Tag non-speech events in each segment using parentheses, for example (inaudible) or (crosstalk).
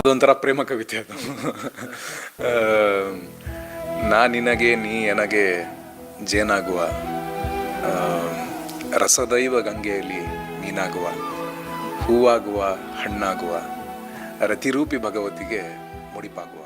ಅದೊಂಥರ ಪ್ರೇಮ ಕವಿತೆ ಅದು. ನಾ ನಿನಗೆ, ನೀ ನನಗೆ ಜೇನಾಗುವ. ರಸದೈವ ಗಂಗೆಯಲ್ಲಿ ನೀನಾಗುವ. ಹೂವಾಗುವ, ಹಣ್ಣಾಗುವ. ರತಿರೂಪಿ ಭಗವತಿಗೆ ಮುಡಿಪಾಗುವ.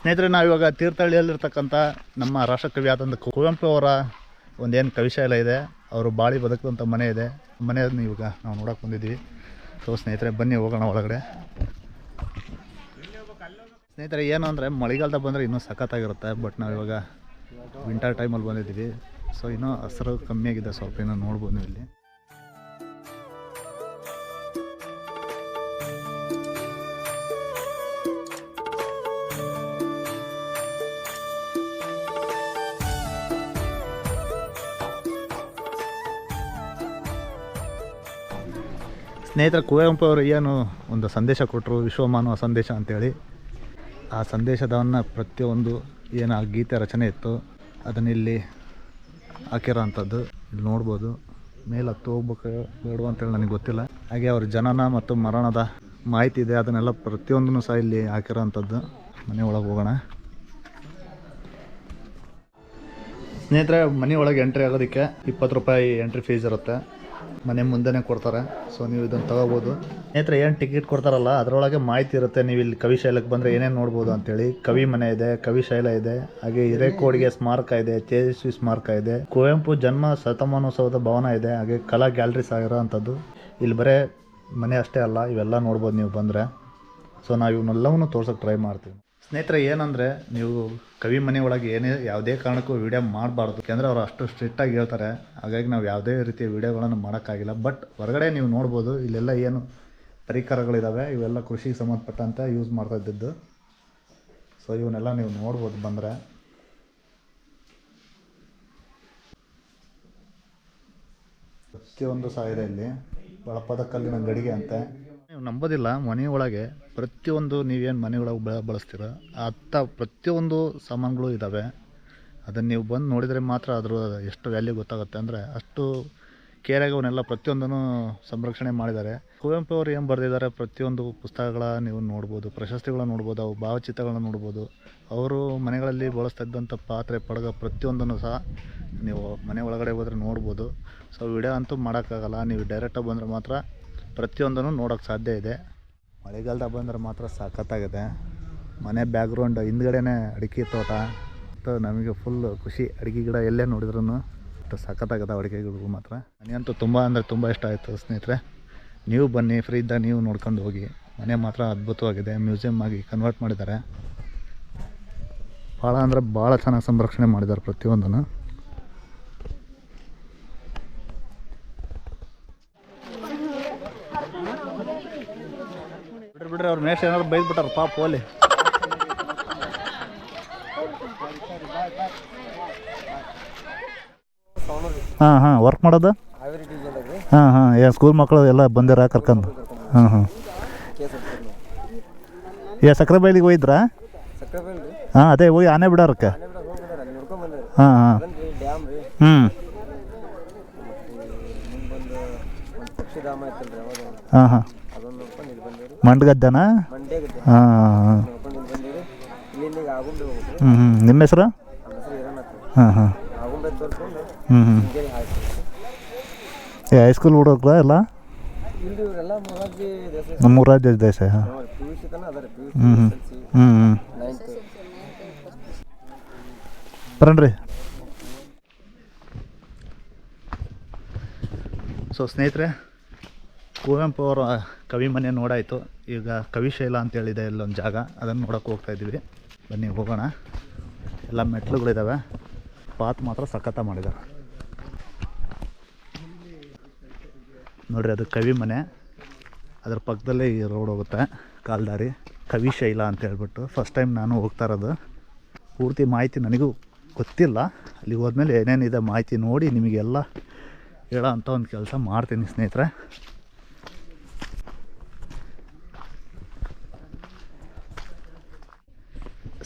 ಸ್ನೇಹಿತರೆ ನಾವು ಇವಾಗ ತೀರ್ಥಹಳ್ಳಿಯಲ್ಲಿರ್ತಕ್ಕಂಥ ನಮ್ಮ ರಾಷ್ಟ್ರಕವಿ ಆದಂಥ ಕುವೆಂಪು ಅವರ ಒಂದೇನು ಕವಿಶಾಲ ಇದೆ. ಅವರು ಬಾಳಿ ಬದುಕುವಂಥ ಮನೆ ಇದೆ. ಮನೆಯನ್ನು ಇವಾಗ ನಾವು ನೋಡೋಕೆ ಬಂದಿದ್ವಿ ಸೊ, ಸ್ನೇಹಿತರೆ, ಬನ್ನಿ, ಹೋಗೋಣ ಒಳಗಡೆ. ಸ್ನೇಹಿತರೆ, ಏನು ಅಂದರೆ ಮಳೆಗಾಲದಾಗ ಬಂದರೆ ಇನ್ನೂ ಸಖತ್ತಾಗಿರುತ್ತೆ ಬಟ್ ನಾವು ಇವಾಗ ವಿಂಟರ್ ಟೈಮಲ್ಲಿ ಬಂದಿದ್ದೀವಿ. ಸೊ ಇನ್ನೂ ಹಸಿರು ಕಮ್ಮಿ ಆಗಿದೆ, ಸ್ವಲ್ಪ ಏನೋ ನೋಡ್ಬೋದು ನೀವು ಇಲ್ಲಿ. ಸ್ನೇಹಿತರ, ಕುವೆಂಪು ಅವರು ಏನು ಒಂದು ಸಂದೇಶ ಕೊಟ್ಟರು ವಿಶ್ವಮಾನವ ಸಂದೇಶ ಅಂತೇಳಿ. ಆ ಸಂದೇಶದವನ್ನು ಪ್ರತಿಯೊಂದು ಏನು ಆ ಗೀತೆ ರಚನೆ ಇತ್ತು ಅದನ್ನ ಇಲ್ಲಿ ಹಾಕಿರೋ ಅಂಥದ್ದು ಇಲ್ಲಿ ನೋಡ್ಬೋದು. ಮೇಲೆ ಹತ್ತು ಹೋಗ್ಬೇಕು ಬೇಡ ಅಂತೇಳಿ ನನಗೆ ಗೊತ್ತಿಲ್ಲ. ಹಾಗೆ ಅವ್ರ ಜನನ ಮತ್ತು ಮರಣದ ಮಾಹಿತಿ ಇದೆ, ಅದನ್ನೆಲ್ಲ ಪ್ರತಿಯೊಂದನ್ನು ಸಹ ಇಲ್ಲಿ ಹಾಕಿರೋ ಅಂಥದ್ದು ಮನೆ ಒಳಗೆ ಹೋಗೋಣ. ಸ್ನೇಹಿತರೆ, ಮನೆ ಒಳಗೆ ಎಂಟ್ರಿ ಆಗೋದಕ್ಕೆ ಇಪ್ಪತ್ತು ರೂಪಾಯಿ ಎಂಟ್ರಿ ಫೀಸ್ ಇರುತ್ತೆ. ಮನೆ ಮುಂದೆನೇ ಕೊಡ್ತಾರೆ. ಸೊ ನೀವು ಇದನ್ನು ತಗೋಬೋದು. ಸ್ನೇಹಿತರೆ, ಏನು ಟಿಕೆಟ್ ಕೊಡ್ತಾರಲ್ಲ, ಅದರೊಳಗೆ ಮಾಹಿತಿ ಇರುತ್ತೆ. ನೀವು ಇಲ್ಲಿ ಕವಿಶೈಲಕ್ಕೆ ಬಂದರೆ ಏನೇನು ನೋಡ್ಬೋದು ಅಂತೇಳಿ. ಕವಿ ಮನೆ ಇದೆ ಕವಿಶೈಲ ಇದೆ, ಹಾಗೆ ಹಿರೇಕೋಡಿಗೆ ಸ್ಮಾರಕ ಇದೆ, ತೇಜಸ್ವಿ ಸ್ಮಾರಕ ಇದೆ, ಕುವೆಂಪು ಜನ್ಮ ಶತಮಾನೋತ್ಸವದ ಭವನ ಇದೆ, ಹಾಗೆ ಕಲಾ ಗ್ಯಾಲರೀಸ್ ಆಗಿರೋ ಅಂಥದ್ದು ಇಲ್ಲಿ ಬರೇ ಮನೆ ಅಷ್ಟೇ ಅಲ್ಲ, ಇವೆಲ್ಲ ನೋಡ್ಬೋದು ನೀವು ಬಂದರೆ. ಸೊ ನಾವು ಇವನ್ನೆಲ್ಲವನ್ನು ತೋರ್ಸೋಕೆ ಟ್ರೈ ಮಾಡ್ತೀವಿ. ಸ್ನೇಹಿತರೆ, ಏನಂದರೆ ನೀವು ಕವಿ ಮನೆ ಒಳಗೆ ಏನೇ ಯಾವುದೇ ಕಾರಣಕ್ಕೂ ವೀಡಿಯೋ ಮಾಡಬಾರ್ದು. ಯಾಕೆಂದರೆ ಅವ್ರು ಅಷ್ಟು ಸ್ಟ್ರಿಕ್ಟಾಗಿ ಹೇಳ್ತಾರೆ. ಹಾಗಾಗಿ ನಾವು ಯಾವುದೇ ರೀತಿಯ ವಿಡಿಯೋಗಳನ್ನು ಮಾಡೋಕ್ಕಾಗಿಲ್ಲ. ಬಟ್ ಹೊರಗಡೆ ನೀವು ನೋಡ್ಬೋದು, ಇಲ್ಲೆಲ್ಲ ಏನು ಪರಿಕರಗಳಿದ್ದಾವೆ ಇವೆಲ್ಲ ಕೃಷಿಗೆ ಸಂಬಂಧಪಟ್ಟಂತೆ ಯೂಸ್ ಮಾಡ್ತಾ ಇದ್ದಿದ್ದು. ಸೊ ಇವನ್ನೆಲ್ಲ ನೀವು ನೋಡ್ಬೋದು ಬಂದರೆ. ಪ್ರತಿಯೊಂದು ಇದೆ ಇಲ್ಲಿ ಬಳಪದ ಕಲ್ಲಿನ ಗಡಿಗೆ ಅಂತೆ. ನೀವು ನಂಬೋದಿಲ್ಲ ಮನೆಯೊಳಗೆ ಪ್ರತಿಯೊಂದು ನೀವೇನು ಮನೆಯೊಳಗೆ ಬಳ, ಬಳಸ್ತೀರ, ಅತ್ತ ಪ್ರತಿಯೊಂದು ಸಾಮಾನುಗಳು ಇದ್ದಾವೆ ಅದನ್ನು ನೀವು ಬಂದು ನೋಡಿದರೆ ಮಾತ್ರ ಅದ್ರ ಎಷ್ಟು ವ್ಯಾಲ್ಯೂ ಗೊತ್ತಾಗುತ್ತೆ ಅಂದರೆ ಅಷ್ಟು ಕೇರಾಗಿ ಅವನ್ನೆಲ್ಲ ಪ್ರತಿಯೊಂದನ್ನು ಸಂರಕ್ಷಣೆ ಮಾಡಿದ್ದಾರೆ. ಕುವೆಂಪು ಅವರು ಏನು ಬರೆದಿದ್ದಾರೆ, ಪ್ರತಿಯೊಂದು ಪುಸ್ತಕಗಳ ನೀವು ನೋಡ್ಬೋದು, ಪ್ರಶಸ್ತಿಗಳನ್ನ ನೋಡ್ಬೋದು, ಅವು ಭಾವಚಿತ್ರಗಳನ್ನ ನೋಡ್ಬೋದು. ಅವರು ಮನೆಗಳಲ್ಲಿ ಬಳಸ್ತಾ ಇದ್ದಂಥ ಪಾತ್ರೆ, ಪಡಗ ಪ್ರತಿಯೊಂದನ್ನು ಸಹ ನೀವು ಮನೆ ಒಳಗಡೆ ಹೋದರೆ ನೋಡ್ಬೋದು. ಸೊ ವಿಡಿಯೋ ಅಂತೂ ಮಾಡೋಕ್ಕಾಗಲ್ಲ, ನೀವು ಡೈರೆಕ್ಟಾಗಿ ಬಂದರೆ ಮಾತ್ರ ಪ್ರತಿಯೊಂದನ್ನು ನೋಡೋಕ್ಕೆ ಸಾಧ್ಯ ಇದೆ. ಮಳೆಗಾಲದಾಗ ಬಂದರೆ ಮಾತ್ರ ಸಖತ್ತಾಗಿದೆ ಮನೆ ಬ್ಯಾಕ್ಗ್ರೌಂಡ್ ಹಿಂದ್ಗಡೆನೇ ಅಡಿಕೆ ತೋಟ, ಮತ್ತು ನಮಗೆ ಫುಲ್ ಖುಷಿ. ಅಡಿಕೆ ಗಿಡ ಎಲ್ಲೇ ನೋಡಿದ್ರೂ ಅಷ್ಟು ಸಖತ್ತಾಗದ ಅಡಿಕೆ ಗಿಡಗಳು ಮಾತ್ರ. ನನಗಂತೂ ತುಂಬ ಅಂದರೆ ತುಂಬ ಇಷ್ಟ ಆಯಿತು ಸ್ನೇಹಿತರೆ. ನೀವು ಬನ್ನಿ ಫ್ರೀ ಇದ್ದಾಗ ನೀವು ನೋಡ್ಕೊಂಡು ಹೋಗಿ. ಮನೆ ಮಾತ್ರ ಅದ್ಭುತವಾಗಿದೆ. ಮ್ಯೂಸಿಯಮ್ ಆಗಿ ಕನ್ವರ್ಟ್ ಮಾಡಿದ್ದಾರೆ. ಭಾಳ ಅಂದರೆ ಭಾಳ ಚೆನ್ನಾಗಿ ಸಂರಕ್ಷಣೆ ಮಾಡಿದ್ದಾರೆ ಪ್ರತಿಯೊಂದನ್ನು. ಬಿಡ್ರಿ, ಅವ್ರ ಮೇಷ ಏನಾದ್ರು ಬೈದ್ ಬಿಟ್ಟಾರ ಪಾಪ ಹೋಲಿ ಹಾಂ ಹಾಂ ವರ್ಕ್ ಮಾಡೋದು? ಹಾಂ ಹಾಂ, ಏ ಸ್ಕೂಲ್ ಮಕ್ಕಳು ಎಲ್ಲ ಬಂದಿರ ಕರ್ಕೊಂಡು? ಹಾಂ ಹಾಂ. ಏ, ಸಕ್ಕರೆ ಬೈಲಿಗೆ ಹೋಗಿದ್ರಾ? ಹಾಂ, ಅದೇ, ಹೋಗಿ ಆನೆ ಬಿಡಾರಕ್ಕ. ಹಾಂ ಹಾಂ. ಹ್ಞೂ ಹಾಂ ಹಾಂ. ಆಗುಂಬೆ ಹಾಂ. ಹ್ಞೂ ಹ್ಞೂ ನಿಮ್ಮ ಹೆಸರು? ನಮ್ಮ ಹೆಸರು ಇರೋಣತ್ತ ಹಾಂ ಹಾಂ. ಹ್ಞೂ ಹ್ಞೂ ಏ ಹೈಸ್ಕೂಲ್ ಹುಡುಗ್ರ ಎಲ್ಲ? ಮೊರಾರ್ಜಿ ದೇಸಾಯಿ ಹಾಂ. ಹ್ಞೂ ಹ್ಞೂ ಹ್ಞೂ ಹ್ಞೂ ಬರಣ್ರಿ ಸೊ ಸ್ನೇಹಿತರೆ ಕುವೆಂಪು ಅವರ ಕವಿ ಮನೆ ನೋಡಾಯಿತು. ಈಗ ಕವಿಶೈಲ ಅಂತೇಳಿದೆ ಇಲ್ಲೊಂದು ಜಾಗ. ಅದನ್ನು ನೋಡೋಕೆ ಹೋಗ್ತಾ ಇದ್ದೀವಿ. ಬನ್ನಿ, ಹೋಗೋಣ. ಎಲ್ಲ ಮೆಟ್ಲುಗಳಿದ್ದಾವೆ ಪಾತ್ ಮಾತ್ರ ಸಖತ್ತ ಮಾಡಿದ್ದಾರೆ ನೋಡ್ರಿ, ಅದು ಕವಿ ಮನೆ. ಅದ್ರ ಪಕ್ಕದಲ್ಲೇ ಈ ರೋಡ್ ಹೋಗುತ್ತೆ. ಕಾಲ್ದಾರಿ. ಕವಿಶೈಲ ಅಂತ ಹೇಳ್ಬಿಟ್ಟು ಫಸ್ಟ್ ಟೈಮ್ ನಾನು ಹೋಗ್ತಾ ಇರೋದು. ಪೂರ್ತಿ ಮಾಹಿತಿ ನನಗೂ ಗೊತ್ತಿಲ್ಲ. ಅಲ್ಲಿ ಹೋದ್ಮೇಲೆ ಏನೇನಿದೆ ಮಾಹಿತಿ ನೋಡಿ ನಿಮಗೆಲ್ಲ ಹೇಳೋ ಅಂಥ ಒಂದು ಕೆಲಸ ಮಾಡ್ತೀನಿ ಸ್ನೇಹಿತರೆ.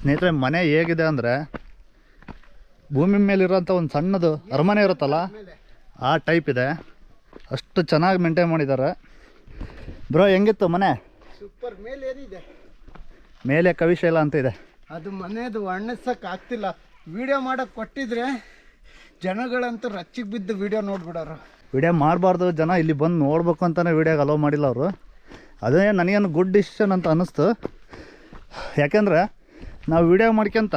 ಸ್ನೇಹಿತರೆ ಮನೆ ಹೇಗಿದೆ ಅಂದರೆ ಭೂಮಿ ಮೇಲಿರೋಂಥ ಒಂದು ಸಣ್ಣದು ಅರಮನೆ ಇರುತ್ತಲ್ಲ ಆ ಟೈಪ್ ಇದೆ. ಅಷ್ಟು ಚೆನ್ನಾಗಿ ಮೇಂಟೈನ್ ಮಾಡಿದ್ದಾರೆ. ಬ್ರೋ ಹೆಂಗಿತ್ತು ಮನೆ? ಸೂಪರ್ ಮೇಲೆ ಏನಿದೆ ಮೇಲೆ ಕವಿಶೈಲ ಅಂತ ಇದೆ. ಅದು ಮನೆಯದು ವರ್ಣಿಸಕ್ಕೆ ಆಗ್ತಿಲ್ಲ. ವಿಡಿಯೋ ಮಾಡೋಕ್ಕೆ ಕೊಟ್ಟಿದ್ರೆ ಜನಗಳಂತೂ ರಚ್ಚಿಗೆ ಬಿದ್ದು ವಿಡಿಯೋ ನೋಡ್ಬಿಡೋರು. ವಿಡಿಯೋ ಮಾಡಬಾರ್ದು ಜನ ಇಲ್ಲಿ ಬಂದು ನೋಡ್ಬೇಕು ಅಂತಲೇ ವಿಡಿಯೋಗೆ ಅಲೋ ಮಾಡಿಲ್ಲ ಅವರು. ಅದೇ ನನಗೇನು ಗುಡ್ ಡಿಸಿಷನ್ ಅಂತ ಅನ್ನಿಸ್ತು. ಯಾಕೆಂದ್ರೆ ನಾವು ವಿಡಿಯೋ ಮಾಡ್ಕೊಂತ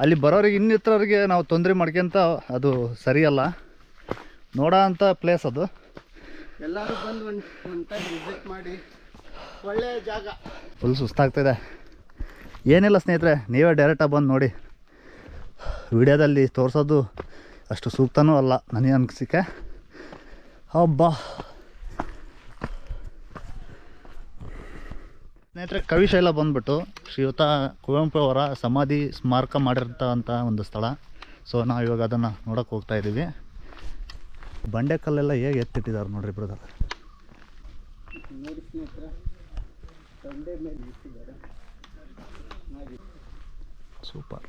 ಅಲ್ಲಿ ಬರೋರಿಗೆ ಇನ್ನಿತರರಿಗೆ ನಾವು ತೊಂದರೆ ಮಾಡ್ಕೊಂತ ಅದು ಸರಿಯಲ್ಲ. ನೋಡೋ ಅಂಥ ಪ್ಲೇಸ್ ಅದು. ಎಲ್ಲರೂ ಬಂದು ಒಂದು ಟೈಮ್ ವಿಸಿಟ್ ಮಾಡಿ ಒಳ್ಳೆಯ ಜಾಗ. ಫುಲ್ ಸುಸ್ತಾಗ್ತಿದೆ ಏನಿಲ್ಲ ಸ್ನೇಹಿತರೆ ನೀವೇ ಡೈರೆಕ್ಟಾಗಿ ಬಂದು ನೋಡಿ. ವಿಡಿಯೋದಲ್ಲಿ ತೋರಿಸೋದು ಅಷ್ಟು ಸೂಕ್ತನೂ ಅಲ್ಲ ನನಗೆ ಅನ್ಸಿಕೆ. ಹಬ್ಬ ಸ್ನೇಹಿತರೆ ಕವಿಶೈಲ ಬಂದ್ಬಿಟ್ಟು ಶ್ರೀಯುತ ಕುವೆಂಪು ಅವರ ಸಮಾಧಿ ಸ್ಮಾರಕ ಮಾಡಿರ್ತಕ್ಕಂಥ ಒಂದು ಸ್ಥಳ. ಸೊ ನಾವು ಇವಾಗ ಅದನ್ನು ನೋಡೋಕೆ ಹೋಗ್ತಾ ಇದ್ದೀವಿ ಬಂಡೆಕಲ್ಲೆಲ್ಲ ಹೇಗೆ ಎತ್ತಿಟ್ಟಿದ್ದಾರೆ ನೋಡ್ರಿ ಬ್ರದರ್ ಸೂಪರ್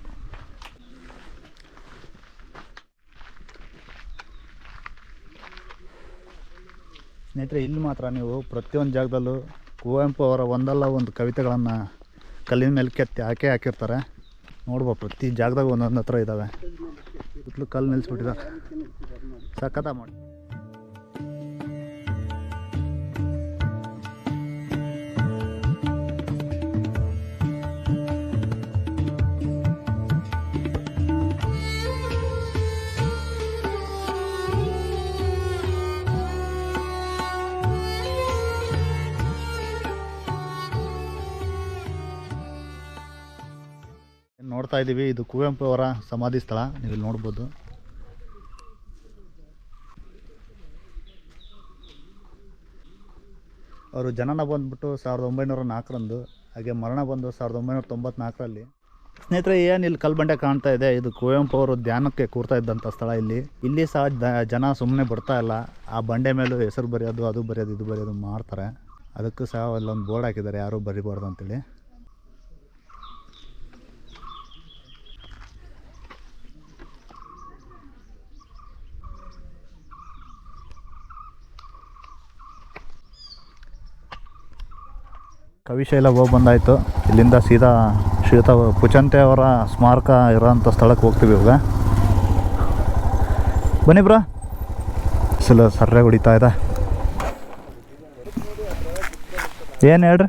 ಸ್ನೇಹಿತರೆ, ಇಲ್ಲಿ ಮಾತ್ರ ನೀವು ಪ್ರತಿಯೊಂದು ಜಾಗದಲ್ಲೂ ಕುವೆಂಪು ಅವರ ಒಂದಲ್ಲ ಒಂದು ಕವಿತೆಗಳನ್ನು ಕಲ್ಲಿನ ಮೇಲೆ ಕೆತ್ತಿ ಹಾಕಿ ಹಾಕಿರ್ತಾರೆ. ನೋಡ್ಬೋದು, ಪ್ರತಿ ಜಾಗದಾಗ ಒಂದೊಂದು ಹತ್ರ ಇದ್ದಾವೆ ಸುತ್ತಲೂ ಕಲ್ಲು ನಿಲ್ಲಿಸ್ಬಿಟ್ಟಿದ್ದಾರೆ ಸಖತ್ತ ಮಾಡಿ. ನೋಡ್ತಾ ಇದ್ದೀವಿ. ಇದು ಕುವೆಂಪು ಅವರ ಸಮಾಧಿ ಸ್ಥಳ. ನೀವು ಇಲ್ಲಿ ನೋಡ್ಬೋದು. ಅವರು ಜನನ ಬಂದ್ಬಿಟ್ಟು ಸಾವಿರದ ಒಂಬೈನೂರ ನಾಲ್ಕರಂದು, ಹಾಗೆ ಮರಣ ಬಂದು ಸಾವಿರದ ಒಂಬೈನೂರ ತೊಂಬತ್ನಾಲ್ಕರಲ್ಲಿ. ಸ್ನೇಹಿತರೆ, ಏನು ಇಲ್ಲಿ ಕಲ್ಬಂಡೆ ಕಾಣ್ತಾ ಇದೆ? ಇದು ಕುವೆಂಪು ಅವರು ಧ್ಯಾನಕ್ಕೆ ಕೂರ್ತಾ ಇದ್ದಂಥ ಸ್ಥಳ ಇಲ್ಲಿ. ಇಲ್ಲಿ ಸಹ ಜನ ಸುಮ್ಮನೆ ಬರ್ತಾ ಇಲ್ಲ. ಆ ಬಂಡೆ ಮೇಲೂ ಹೆಸರು ಬರೆಯೋದು, ಅದು ಬರೆಯೋದು, ಇದು ಬರೆಯೋದು ಮಾಡ್ತಾರೆ. ಅದಕ್ಕೂ ಸಹ ಅಲ್ಲೊಂದು ಬೋರ್ಡ್ ಹಾಕಿದ್ದಾರೆ. ಯಾರೂ ಬರಿಬಾರ್ದು ಅಂತೇಳಿ. ಕವಿಶೈಲ ಹೋಗಿ ಬಂದಾಯಿತು. ಇಲ್ಲಿಂದ ಸೀದಾ ಶ್ರೀಯುತ ಪುಚಂತೆ ಅವರ ಸ್ಮಾರಕ ಇರೋಂಥ ಸ್ಥಳಕ್ಕೆ ಹೋಗ್ತೀವಿ ಇವಾಗ. ಬನ್ನಿ ಬ್ರಾ. ಸಲ ಸರ್ರೆ ಹೊಡಿತಾ ಇದೆ. ಏನು ಹೇಳ್ರಿ?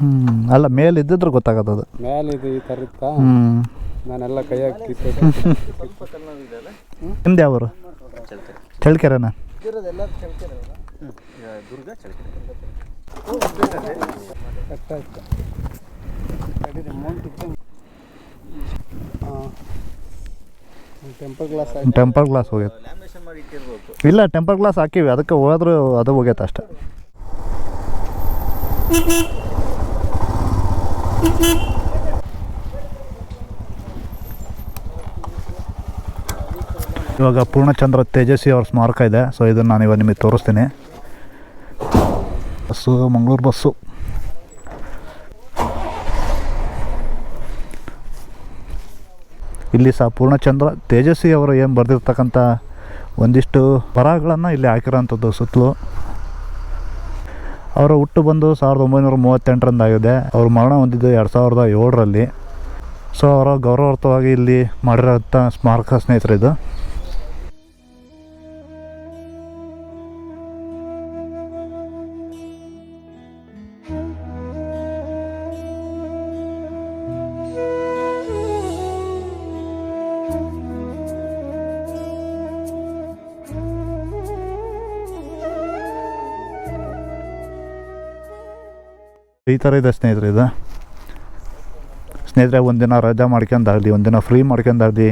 ಹ್ಞೂ ಅಲ್ಲ ಮೇಲೆ ಇದ್ದಿದ್ರೆ ಗೊತ್ತಾಗತ್ತೆ ಅದು. ಮೇಲೆ ಇದು ಈ ಥರ ಇತ್ತಾ? ಹ್ಞೂ ನಾನೆಲ್ಲ ಕೈ ಹಾಕಿ (laughs) ನಿಮ್ದು ಯಾವರು? ಚಳ್ಕೆರೆನಾ Durga Challakere temper glass temper glass ಇಟ್ಟಿರ್ಬೇಕು. ಇಲ್ಲ ಟೆಂಪರ್ ಗ್ಲಾಸ್ ಹಾಕಿವಿ. ಅದಕ್ಕೆ ಹೋದ್ರು ಅದು ಹೋಗ್ಯತ ಅಷ್ಟೆ. ಇವಾಗ ಪೂರ್ಣಚಂದ್ರ ತೇಜಸ್ವಿ ಅವ್ರ ಸ್ಮಾರಕ ಇದೆ. ಸೊ ಇದನ್ನು ನಾನು ಇವಾಗ ನಿಮಗೆ ತೋರಿಸ್ತೀನಿ. Bus, Mangaluru bus. ಇಲ್ಲಿ ಸಹ ಪೂರ್ಣಚಂದ್ರ, ತೇಜಸ್ವಿ ಅವರು ಏನು ಬರೆದಿರ್ತಕ್ಕಂಥ ಒಂದಿಷ್ಟು ಬರಹಗಳನ್ನು ಇಲ್ಲಿ ಹಾಕಿರೋಂಥದ್ದು ಸುತ್ತಲೂ. ಅವರ ಹುಟ್ಟು ಬಂದು ಸಾವಿರದ ಒಂಬೈನೂರ ಮೂವತ್ತೆಂಟರಂದಾಗಿದೆ ಅವರು ಮರಣ ಹೊಂದಿದ್ದು ಎರಡು ಸಾವಿರದ ಏಳರಲ್ಲಿ. ಸೊ ಅವರ ಗೌರವಾರ್ಥವಾಗಿ ಇಲ್ಲಿ ಮಾಡಿರೋಂಥ ಸ್ಮಾರಕ ಸ್ನೇಹಿತರು ಈ ಥರ ಇದೆ ಸ್ನೇಹಿತರೆ ಇದು. ಸ್ನೇಹಿತರೆ, ಒಂದಿನ ರಜಾ ಮಾಡ್ಕೊಂಡಾಗಲಿ ಒಂದಿನ ಫ್ರೀ ಮಾಡ್ಕೊಂಡಾಗಲಿ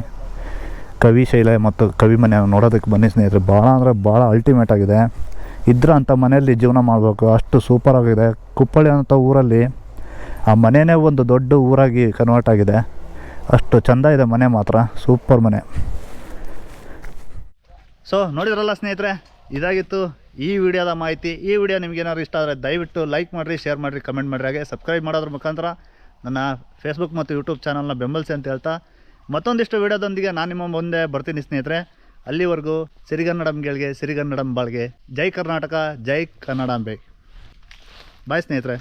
ಕವಿ ಶೈಲೆ ಮತ್ತು ಕವಿ ಮನೆ ನೋಡೋದಕ್ಕೆ ಬನ್ನಿ ಸ್ನೇಹಿತರೆ. ಭಾಳ ಅಂದರೆ ಭಾಳ ಅಲ್ಟಿಮೇಟ್ ಆಗಿದೆ. ಇದ್ರ ಅಂಥ ಮನೆಯಲ್ಲಿ ಜೀವನ ಮಾಡಬೇಕು. ಅಷ್ಟು ಸೂಪರ್ ಆಗಿದೆ. ಕುಪ್ಪಳ್ಳಿ ಅಂತ ಊರಲ್ಲಿ ಆ ಮನೆಯೇ ಒಂದು ದೊಡ್ಡ ಊರಾಗಿ ಕನ್ವರ್ಟ್ ಆಗಿದೆ. ಅಷ್ಟು ಚೆಂದ ಇದೆ ಮನೆ ಮಾತ್ರ. ಸೂಪರ್ ಮನೆ. ಸೊ ನೋಡಿದ್ರಲ್ಲ ಸ್ನೇಹಿತರೆ? ಇದಾಗಿತ್ತು ಈ ವಿಡಿಯೋದ ಮಾಹಿತಿ, ಈ ವಿಡಿಯೋ ನಿಮಗೇನಾದ್ರು ಇಷ್ಟ ಆದರೆ ದಯವಿಟ್ಟು ಲೈಕ್ ಮಾಡಿರಿ ಶೇರ್ ಮಾಡಿರಿ ಕಮೆಂಟ್ ಮಾಡಿರಿ. ಹಾಗೆ ಸಬ್ಸ್ಕ್ರೈಬ್ ಮಾಡೋದ್ರ ಮುಖಾಂತರ ನನ್ನ ಫೇಸ್ಬುಕ್ ಮತ್ತು ಯೂಟ್ಯೂಬ್ ಚಾನಲ್ನ ಬೆಂಬಲಿಸಿ ಅಂತ ಹೇಳ್ತಾ ಮತ್ತೊಂದಿಷ್ಟು ವಿಡಿಯೋದೊಂದಿಗೆ ನಾನು ನಿಮ್ಮ ಮುಂದೆ ಬರ್ತೀನಿ ಸ್ನೇಹಿತರೆ. ಅಲ್ಲಿವರೆಗೂ ಸಿರಿಗನ್ನಡಂಗಳಿಗೆ ಸಿರಿಗನ್ನಡಂ ಬಾಳ್ಗೆ ಜೈ ಕರ್ನಾಟಕ, ಜೈ ಕನ್ನಡಾಂಬೆ. ಬಾಯ್ ಸ್ನೇಹಿತರೆ.